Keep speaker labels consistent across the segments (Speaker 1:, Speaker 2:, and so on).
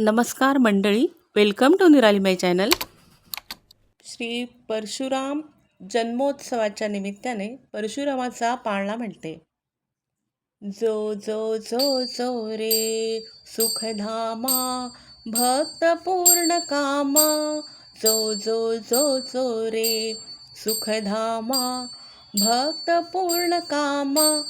Speaker 1: नमस्कार मंडळी welcome to Nirali my channel Shri Parshuram जन्मोत्सवाच्या निमित्ताने परशुरामाचा पाळणा म्हणते. जो जो जो जो रे सुखधामा भक्त पूर्ण कामा. जो जो जो जो रे सुखधामा भक्त पूर्ण कामा.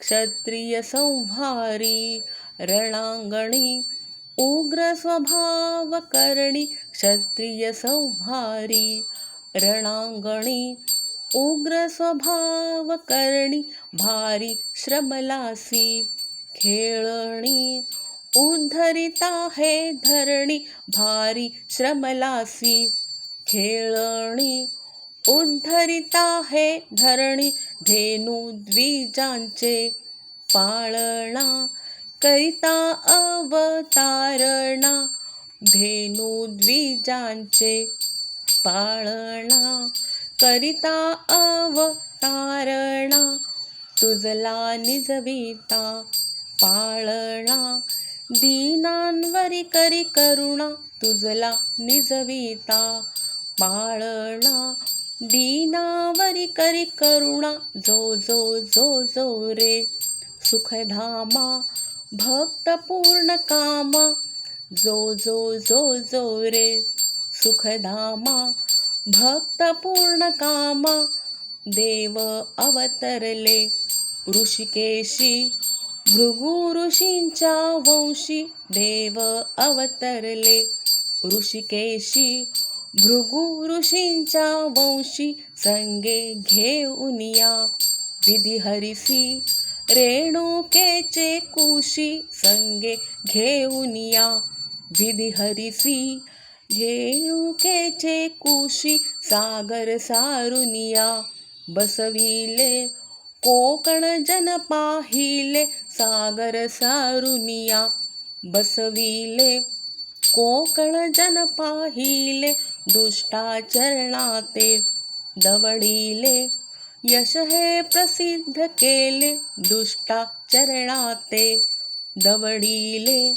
Speaker 1: क्षत्रिय संहारी रणांगणी उग्र स्वभाव करणी क्षत्रिय संहारी रणांगणी उग्र स्वभाव करणी भारी श्रमलासी खेळणी उद्धरिता हे धरणी भारी श्रमलासी खेळणी उद्धरिता हे धरणी धेनु द्विजांचे पाळणा करिता अवतारणा धेनू द्विजांचे पाळणा. करिता अवतारणा तुझला निजविता पाळणा. दीनांवरी करी करुणा तुझला निजविता पाळणा. दीनावरी करी करुणा जो जो जो जो रे सुखधामा भक्त पूर्ण काम. जो जो जो जो रे सुखधामा. भक्त पूर्ण काम. देव अवतरले ऋषिकेशी. भृगु ऋषींच्या वंशी देव अवतरले ऋषिकेशी. भृगु ऋषींच्या वंशी संगे घेऊनिया विधी हरिसी रेणुकेचे कुशी संगे घेऊनिया विधी हरिसी रेणुकेचे कुशी सागर सारुनिया बसविले कोकण जन पाहिले सागर सारुनिया बसविले कोकण जन पाहिले दुष्टाचरणाते दवडिले यश है प्रसिद्ध केले दुष्टाचरणाते दवडिले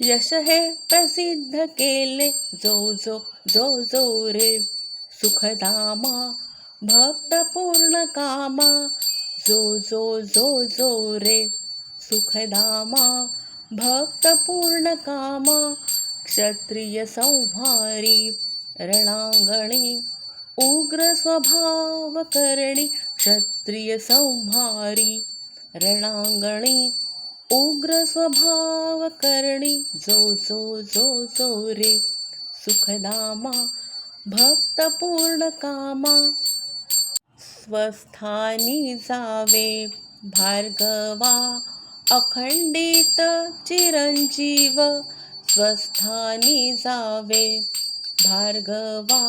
Speaker 1: यश है प्रसिद्ध केले, जो जो जो जो रे। सुखधामा भक्त पूर्ण कामा, जो जो जो जो रे। सुखधामा भक्त पूर्ण कामा, क्षत्रिय संहारी रणांगणी। उग्र स्वभाव करणी क्षत्रिय संहारी रणांगणी उग्र स्वभाव करणी जो जो जो जो रे सुखदामा भक्तपूर्ण कामा स्वस्थानी जावे भार्गवा अखंडित चिरंजीव स्वस्थानी जावे भार्गवा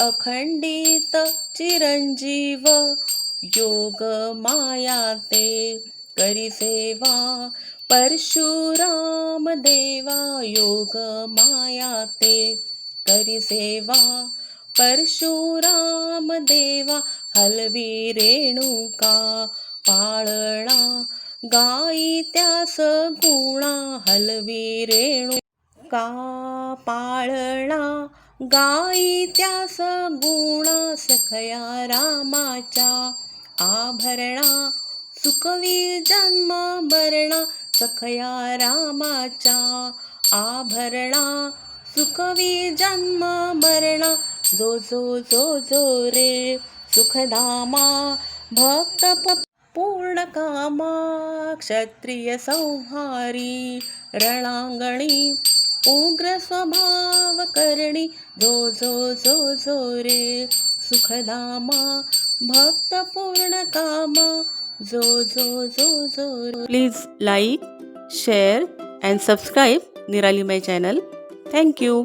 Speaker 1: अखंडित चिरंजीव योग माया ते करी सेवा. परशुराम देवा योग माया ते करी सेवा. परशुराम देवा हलवी रेणुका पाळणा. गाई त्यास गुणा हलवी रेणुका पाळणा. गाई त्यास गुणा सखया रामाच्या आभरणा सुखवी जन्म मरणा सखया रामाच्या आभरणा सुखवी जन्म मरणा जो जो जो जो रे सुखधामा भक्त पूर्णकामा पूर्ण कामा क्षत्रिय संहारी रणांगणी उग्र स्वभाव करणी जो जो जो जो रे सुखधामा भक्त पूर्ण कामा जो जो जो जो please like share and subscribe Nirali my channel thank you